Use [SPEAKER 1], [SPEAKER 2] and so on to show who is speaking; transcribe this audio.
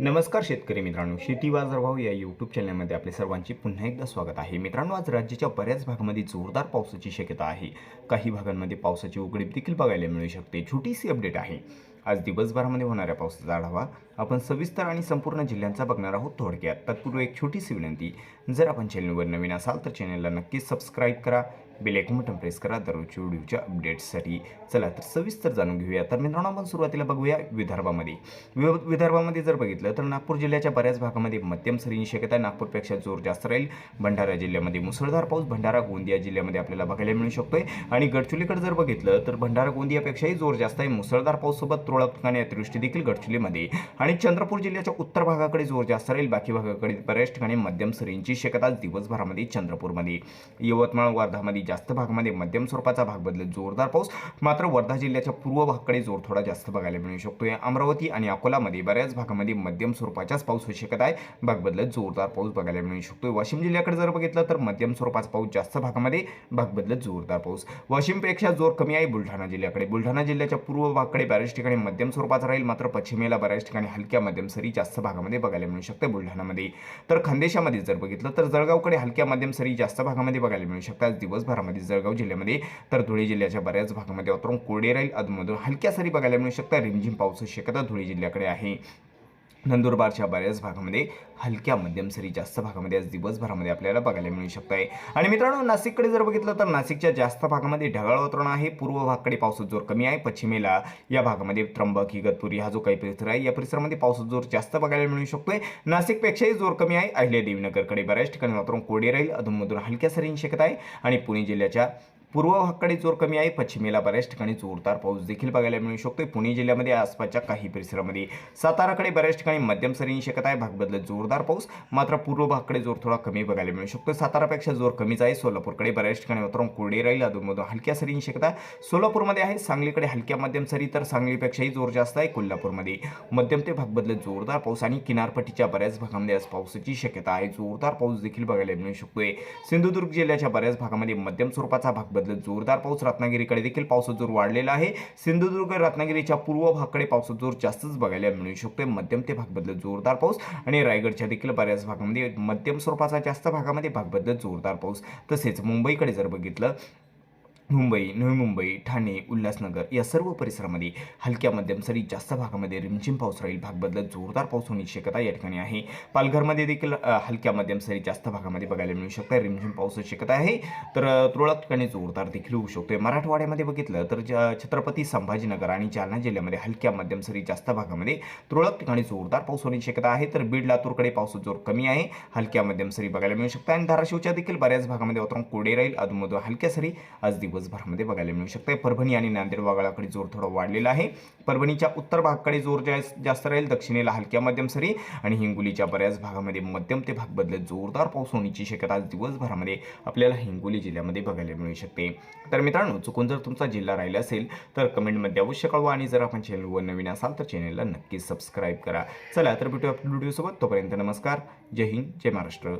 [SPEAKER 1] नमस्कार शेतकरी मित्रांनो शेती बाजारभाव या यूट्यूब चॅनलमध्ये आपले सर्वांचे पुन्हा एकदा स्वागत आहे. मित्रांनो आज राज्याच्या बऱ्याच भागामध्ये जोरदार पावसाची शक्यता आहे. काही भागांमध्ये पावसाची उघडीप देखील बघायला मिळू शकते. छोटीशी अपडेट आहे. आज दिवसभरामध्ये होणाऱ्या पावसाचा आढावा आपण सविस्तर आणि संपूर्ण जिल्ह्यांचा बघणार आहोत थोडक्यात. तत्पूर्वी एक छोटीशी विनंती जर आपण चॅनलवर नवीन असाल तर चॅनलला नक्कीच सबस्क्राईब करा. बेल आयकॉन बटन प्रेस करा दररोजच्या व्हिडिओच्या अपडेट्ससाठी चला तर सविस्तर जाणून घेऊया. तर मित्रांनो आपण सुरुवातीला बघूया विदर्भामध्ये. विदर्भामध्ये जर बघितलं तर नागपूर जिल्ह्याच्या बऱ्याच भागामध्ये मध्यम सरींची शक्यता नागपूरपेक्षा जोर जास्त राहील. भंडारा जिल्ह्यामध्ये मुसळधार पाऊस भंडारा गोंदिया जिल्ह्यामध्ये आपल्याला बघायला मिळू शकतोय. आणि गडचुलीकडे जर बघितलं तर भंडारा गोंदियापेक्षाही जोर जास्त आहे. मुसळधार पाऊससोबत तुरळक ठिकाणी अतिवृष्टी देखील गडचुलीमध्ये आणि चंद्रपूर जिल्ह्याच्या उत्तर भागाकडे जोर जास्त राहील. बाकी भागाकडे बऱ्याच ठिकाणी मध्यम सरींची शक्यता दिवसभरामध्ये चंद्रपूरमध्ये. यवतमाळ वर्धामध्ये जास्त भागामध्ये मध्यम स्वरूपाचा भाग बदलत जोरदार पाऊस मात्र वर्धा जिल्ह्याच्या पूर्व भागाकडे जोर थोडा जास्त बघायला मिळू शकतोय अमरावती आणि अकोलामध्ये बऱ्याच भागामध्ये मध्यम स्वरूपाचाच पाऊस होऊ शकत आहे. भाग बदलत जोरदार पाऊस बघायला मिळू शकतोय वाशिम जिल्ह्याकडे जर बघितलं तर मध्यम स्वरूपाचा पाऊस जास्त भागामध्ये भाग बदलत जोरदार पाऊस. वाशिमपेक्षा जोर कमी आहे बुलढाणा जिल्ह्याकडे. बुलढाणा जिल्ह्याच्या पूर्व भागकडे बऱ्याच ठिकाणी मध्यम स्वरूपाचा राहील मात्र पश्चिमेला बऱ्याच ठिकाणी हलक्या मध्यम सरी जास्त भागामध्ये बघायला मिळू शकते बुलढाणामध्ये. तर खानदेशामध्ये जर बघितलं तर जळगावकडे हलक्या मध्यम सरी जास्त भागामध्ये बघायला मिळू शकतात. दिवसभर दिवसभरामध्ये जळगाव जिल्ह्यामध्ये तर धुळे जिल्ह्याच्या बऱ्याच भागामध्ये वातावरण कोरडे राहील. अधमधून हलक्या सरी बघायला मिळू शकतात. रिमझिम पावसाची शक्यता धुळे जिल्ह्याकडे आहे. नंदुरबारच्या बऱ्याच भागामध्ये हलक्या मध्यम सरी जास्त भागामध्ये आज दिवसभरामध्ये आपल्याला बघायला मिळू शकत आहे आणि मित्रांनो नाशिककडे जर बघितलं तर नाशिकच्या जास्त भागामध्ये ढगाळ वातावरण आहे. पूर्व भागाकडे पावसाचा जोर कमी आहे. पश्चिमेला या भागामध्ये त्र्यंबक इगतपुरी हा जो काही परिसर आहे या परिसरामध्ये पावसाचा जोर जास्त बघायला मिळू शकतोय. नाशिकपेक्षाही जोर कमी आहे. अहिल्या देवीनगरकडे बऱ्याच ठिकाणी वातावरण कोरडे राहील. अधूनमधून हलक्या सरींची शक्यता आहे. आणि पुणे जिल्ह्याच्या पूर्व भागकडे जोर कमी आहे पश्चिमेला बऱ्याच ठिकाणी जोरदार पाऊस देखील बघायला मिळू शकतो पुणे जिल्ह्यामध्ये आसपासच्या काही परिसरामध्ये साताराकडे बऱ्याच ठिकाणी मध्यम सरींची शक्यता आहे. भाग बदलत जोरदार पाऊस मात्र पूर्व भागकडे जोर थोडा कमी बघायला मिळू शकतो सातारापेक्षा जोर कमीच आहे. सोलापूरकडे बऱ्याच ठिकाणी वातावरण कोरडे राहील. अधूनमधून हलक्या सरींची शक्यता आहे. सोलापूरमध्ये आहे. सांगलीकडे हलक्या मध्यम सरी तर सांगलीपेक्षाही जोर जास्त आहे. कोल्हापूरमध्ये मध्यम ते भाग बदलत जोरदार पाऊस आणि किनारपट्टीच्या बऱ्याच भागामध्ये आज पावसाची शक्यता आहे. जोरदार पाऊस देखील बघायला मिळू शकतोय. सिंधुदुर्ग जिल्ह्याच्या बऱ्याच भागामध्ये मध्यम स्वरूपाचा भाग बदलत जोरदार पाऊस रत्नागिरीकडे देखील पावसाचा जोर वाढलेला आहे. सिंधुदुर्ग रत्नागिरीच्या पूर्व भागाकडे पावसाचा जोर जास्तच बघायला मिळू शकतोय. मध्यम ते भाग बदलत जोरदार पाऊस आणि रायगडच्या देखील बऱ्याच भागामध्ये मध्यम स्वरूपाचा जास्त भागामध्ये भाग बदलत जोरदार पाऊस. तसेच मुंबईकडे जर बघितलं मुंबई नवी मुंबई ठाणे उल्हासनगर या सर्व परिसरामध्ये हलक्या मध्यम सरी जास्त भागामध्ये रिमझिम पाऊस राहील. भाग बदलत जोरदार पाऊस होण्याची शक्यता या ठिकाणी आहे. पालघरमध्ये देखील हलक्या मध्यम सरी जास्त भागामध्ये बघायला मिळू शकते. रिमझिम पावसाची शक्यता आहे. तर तुरळक ठिकाणी जोरदार देखील होऊ शकतो मराठवाड्यामध्ये बघितलं तर ज- छत्रपती संभाजीनगर आणि जालना जिल्ह्यामध्ये हलक्या मध्यम सरी जास्त भागामध्ये तुरळक ठिकाणी जोरदार पाऊस होण्याची शक्यता आहे. तर बीड लातूरकडे पावसाचा जोर कमी आहे. हलक्या मध्यम सरी बघायला मिळू शकतं आणि धाराशिवच्या देखील बऱ्याच भागामध्ये वातावरण कोडे राहील. अधूनमधून हलक्या सरी आज दिवस दिवसभरामध्ये बघायला मिळू शकते परभणी आणि नांदेड वगळाकडे जोर थोडा वाढलेला आहे. परभणीच्या उत्तर भागाकडे जोर जास्त राहील दक्षिणेला हलक्या मध्यम सरी आणि हिंगोलीच्या बऱ्याच भागामध्ये मध्यम ते भाग बदलत जोरदार पाऊस होण्याची शक्यता आज दिवसभरामध्ये आपल्याला हिंगोली जिल्ह्यामध्ये बघायला मिळू शकते. तर मित्रांनो चुकून जर तुमचा जिल्हा राहिला असेल तर कमेंटमध्ये अवश्य कळवा आणि जर आपण चॅनलवर नवीन असाल तर चॅनलला नक्कीच सबस्क्राईब करा. चला तर भेटूया आपल्या व्हिडिओसोबत. तोपर्यंत नमस्कार. जय हिंद जय महाराष्ट्र.